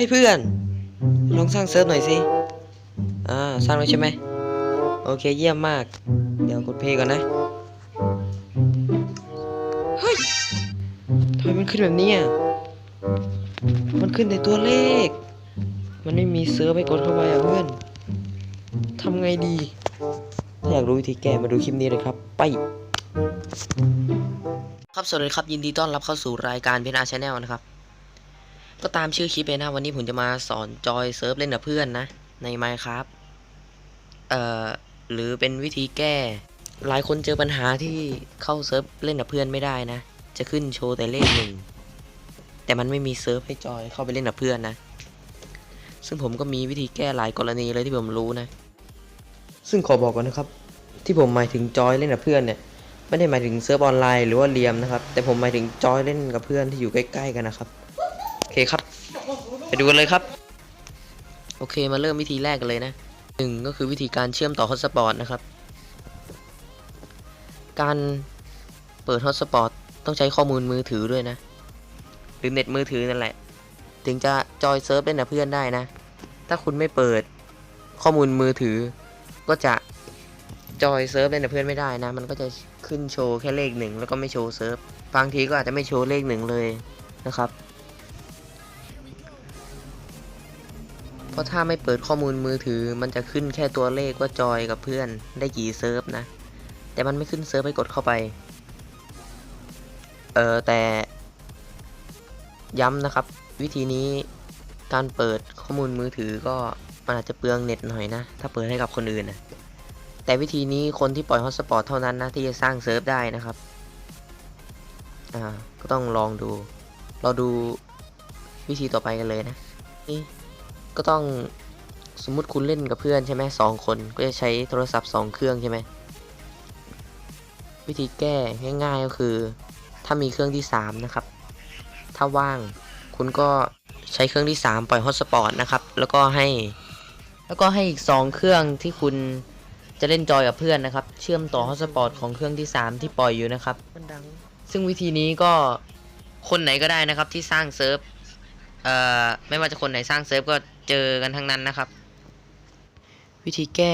ให้เพื่อน ลองสร้างเซิร์ฟหน่อยสิ อ่า สร้างแล้วใช่ไหม โอเคเยี่ยมมาก เดี๋ยวกดเพลย์ก่อนนะ เฮ้ยทำไมมันขึ้นแบบนี้อะ มันขึ้นแต่ตัวเลข มันไม่มีเซิร์ฟให้กดเข้าไปอะเพื่อนทำไงดี ถ้าอยากรู้วิธีแก้มาดูคลิปนี้เลยครับ ไปครับสวัสดีครับยินดีต้อนรับเข้าสู่รายการเพนอาชาแนลนะครับ ก็ตามชื่อคลิปเลยนะ วันนี้ผมจะมาสอนจอยเซิร์ฟเล่นกับเพื่อนนะ ใน Minecraft เอ่อหรือเป็นวิธีแก้ หลายคนเจอปัญหาที่เข้าเซิร์ฟเล่นกับเพื่อนไม่ได้นะ จะขึ้นโชว์แต่เลขหนึ่งแต่มันไม่มีเซิร์ฟให้จอยเข้าไปเล่นกับเพื่อนนะ ซึ่งผมก็มีวิธีแก้หลายกรณีเลยที่ผมรู้นะ ซึ่งขอบอกก่อนนะครับ ที่ผมหมายถึงจอยเล่นกับเพื่อนเนี่ยไม่ได้หมายถึงเซิร์ฟออนไลน์หรือว่าเรียมนะครับ แต่ผมหมายถึงจอยเล่นกับเพื่อนที่อยู่ใกล้ ๆ กันนะครับ คครับ ไปดูกันเลยครับ โอเคมาเริ่มวิธีแรกกันเลยนะหนึ่งก็คือวิธีการเชื่อมต่อฮอตสปอตนะครับ การเปิดฮอตสปอตต้องใช้ข้อมูลมือถือด้วยนะหรือเน็ตมือถือนั่นแหละ ถึงจะจอยเซิร์ฟเล่นกับเพื่อนได้นะ ถ้าคุณไม่เปิดข้อมูลมือถือ ก็จะจอยเซิร์ฟเล่นกับเพื่อนไม่ได้นะ มันก็จะขึ้นโชว์แค่เลขหนึ่งแล้วก็ไม่โชว์เซิร์ฟบางทีก็อาจจะไม่โชว์เลขหนึ่งเลยนะครับ ราะถ้าไม่เปิดข้อมูลมือถือ มันจะขึ้นแค่ตัวเลขว่าจอยกับเพื่อนได้กี่เซิร์ฟนะ แต่มันไม่ขึ้นเซิร์ฟให้กดเข้าไป เออแต่ ย้ำนะครับ วิธีนี้การเปิดข้อมูลมือถือก็มันอาจจะเปลืองเน็ตหน่อยนะ ถ้าเปิดให้กับคนอื่นนะแต่วิธีนี้คนที่ปล่อยฮอตสปอตเท่านั้นนะ ที่จะสร้างเซิร์ฟได้นะครับ อ่า ก็ต้องลองดู เราดูวิธีต่อไปกันเลยนะนี่ ก็ต้องสมมุติคุณเล่นกับเพื่อนใช่ไหมสองคนก็จะใช้โทรศัพท์สองเครื่องใช่ไหมวิธีแก้ง่ายๆก็คือ ถ้ามีเครื่องที่สามนะครับ ถ้าว่างคุณก็ใช้เครื่องที่ 3 ปล่อยฮอตสปอตนะครับ แล้วก็ให้ แล้วก็ให้อีก 2 เครื่องที่คุณจะเล่นจอยกับเพื่อนนะครับ เชื่อมต่อฮอตสปอตของเครื่องที่ 3 ที่ปล่อยอยู่นะครับ ซึ่งวิธีนี้ก็คนไหนก็ได้นะครับที่สร้างเซิร์ฟเอ่อไม่ว่าจะคนไหนสร้างเซิร์ฟก็ เจอกันทั้งนั้นนะครับ วิธีแก้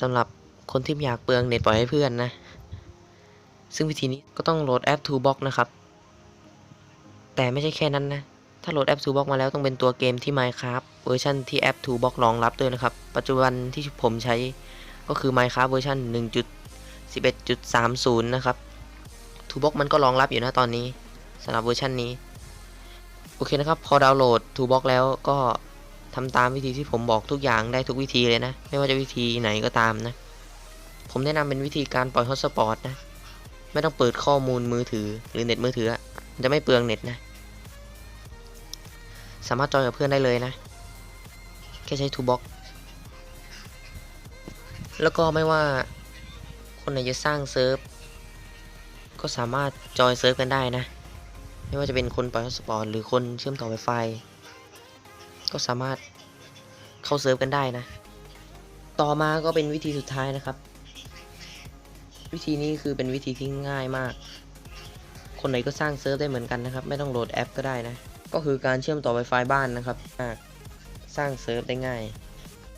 สำหรับคนที่อยากเปลืองเน็ตปล่อยให้เพื่อนนะ ซึ่งวิธีนี้ก็ต้องโหลดแอป Toolbox นะครับ แต่ไม่ใช่แค่นั้นนะ ถ้าโหลดแอป Toolbox มาแล้วต้องเป็นตัวเกมที่ Minecraft เวอร์ชันที่แอป Toolbox รองรับด้วยนะครับ ปัจจุบันที่ผมใช้ก็คือ Minecraft เวอร์ชัน1.11.30 นะครับ Toolbox มันก็รองรับอยู่นะตอนนี้สำหรับเวอร์ชันนี้ โอเคนะครับ พอดาวน์โหลด Toolbox แล้วก็ ทำตามวิธีที่ผมบอกทุกอย่างได้ทุกวิธีเลยนะ ไม่ว่าจะวิธีไหนก็ตามนะ ผมแนะนำเป็นวิธีการปล่อยฮอตสปอตนะ ไม่ต้องเปิดข้อมูลมือถือหรือเน็ตมือถือมันจะไม่เปลืองเน็ตนะ สามารถจอยกับเพื่อนได้เลยนะ แค่ใช้ทูบ็อกแล้วก็ไม่ว่าคนไหนจะสร้างเซิร์ฟก็สามารถจอยเซิร์ฟกันได้นะ ไม่ว่าจะเป็นคนปล่อยฮอตสปอตหรือคนเชื่อมต่อ Wi-Fi ก็สามารถเข้าเซิร์ฟกันได้นะ ต่อมาก็เป็นวิธีสุดท้ายนะครับ วิธีนี้คือเป็นวิธีที่ง่ายมาก คนไหนก็สร้างเซิร์ฟได้เหมือนกันนะครับ ไม่ต้องโหลดแอปก็ได้นะ ก็คือการเชื่อมต่อ Wi-Fi บ้านนะครับสร้างเซิร์ฟได้ง่าย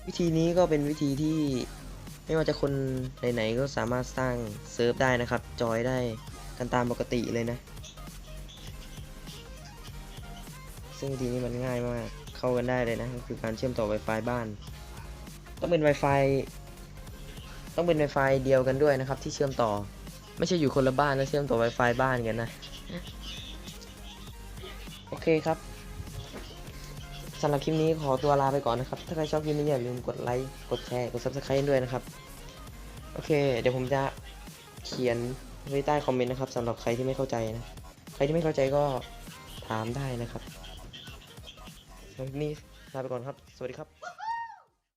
วิธีนี้ก็เป็นวิธีที่ไม่ว่าจะคนไหนๆก็สามารถสร้างเซิร์ฟได้นะครับ จอยได้กันตามปกติเลยนะ ซึ่งวิธีนี้มันง่ายมาก เข้ากันได้เลยนะ ก็คือการเชื่อมต่อ Wi-Fi บ้าน ต้องเป็น Wi-Fi ต้องเป็น Wi-Fi เดียวกันด้วยนะครับ ที่เชื่อมต่อ ไม่ใช่อยู่คนละบ้านแล้วเชื่อมต่อ Wi-Fi บ้านกันนะ โอเคครับสำหรับคลิปนี้ขอตัวลาไปก่อนนะครับ ถ้าใครชอบคลิปนี้อย่าลืมกดไลค์ กดแชร์ กด Subscribe ด้วยนะครับ โอเค เดี๋ยวผมจะเขียนไว้ใต้คอมเมนต์นะครับสำหรับใครที่ไม่เข้าใจนะ ใครที่ไม่เข้าใจก็ถามได้นะครับ นี้ลาไปก่อนครับ สวัสดีครับ